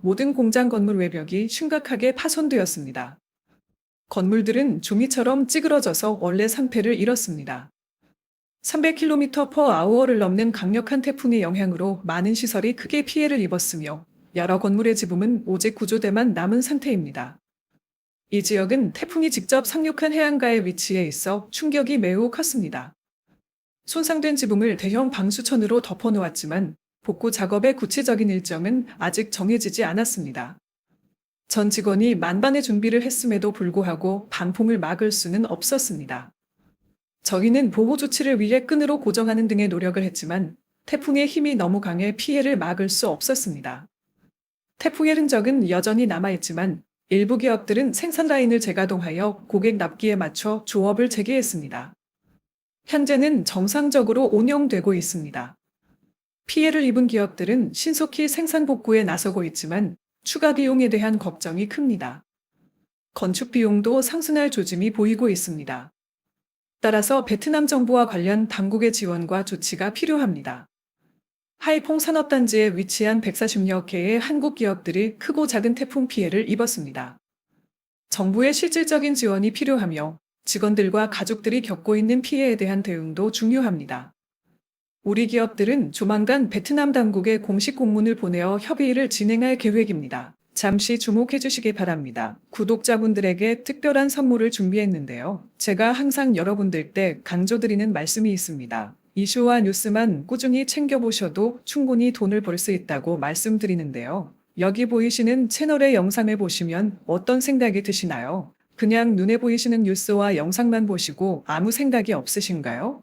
모든 공장 건물 외벽이 심각하게 파손되었습니다. 건물들은 조미처럼 찌그러져서 원래 상태를 잃었습니다. 300km/h를 넘는 강력한 태풍의 영향으로 많은 시설이 크게 피해를 입었으며 여러 건물의 지붕은 오직 구조대만 남은 상태입니다. 이 지역은 태풍이 직접 상륙한 해안가에 위치해 있어 충격이 매우 컸습니다. 손상된 지붕을 대형 방수천으로 덮어놓았지만 복구 작업의 구체적인 일정은 아직 정해지지 않았습니다. 전 직원이 만반의 준비를 했음에도 불구하고 방풍을 막을 수는 없었습니다. 저희는 보호 조치를 위해 끈으로 고정하는 등의 노력을 했지만 태풍의 힘이 너무 강해 피해를 막을 수 없었습니다. 태풍의 흔적은 여전히 남아있지만 일부 기업들은 생산 라인을 재가동하여 고객 납기에 맞춰 조업을 재개했습니다. 현재는 정상적으로 운영되고 있습니다. 피해를 입은 기업들은 신속히 생산 복구에 나서고 있지만 추가 비용에 대한 걱정이 큽니다. 건축 비용도 상승할 조짐이 보이고 있습니다. 따라서 베트남 정부와 관련 당국의 지원과 조치가 필요합니다. 하이퐁 산업단지에 위치한 140여 개의 한국 기업들이 크고 작은 태풍 피해를 입었습니다. 정부의 실질적인 지원이 필요하며 직원들과 가족들이 겪고 있는 피해에 대한 대응도 중요합니다. 우리 기업들은 조만간 베트남 당국에 공식 공문을 보내어 협의를 진행할 계획입니다. 잠시 주목해 주시기 바랍니다. 구독자분들에게 특별한 선물을 준비했는데요. 제가 항상 여러분들께 강조드리는 말씀이 있습니다. 이슈와 뉴스만 꾸준히 챙겨보셔도 충분히 돈을 벌 수 있다고 말씀드리는데요. 여기 보이시는 채널의 영상을 보시면 어떤 생각이 드시나요? 그냥 눈에 보이시는 뉴스와 영상만 보시고 아무 생각이 없으신가요?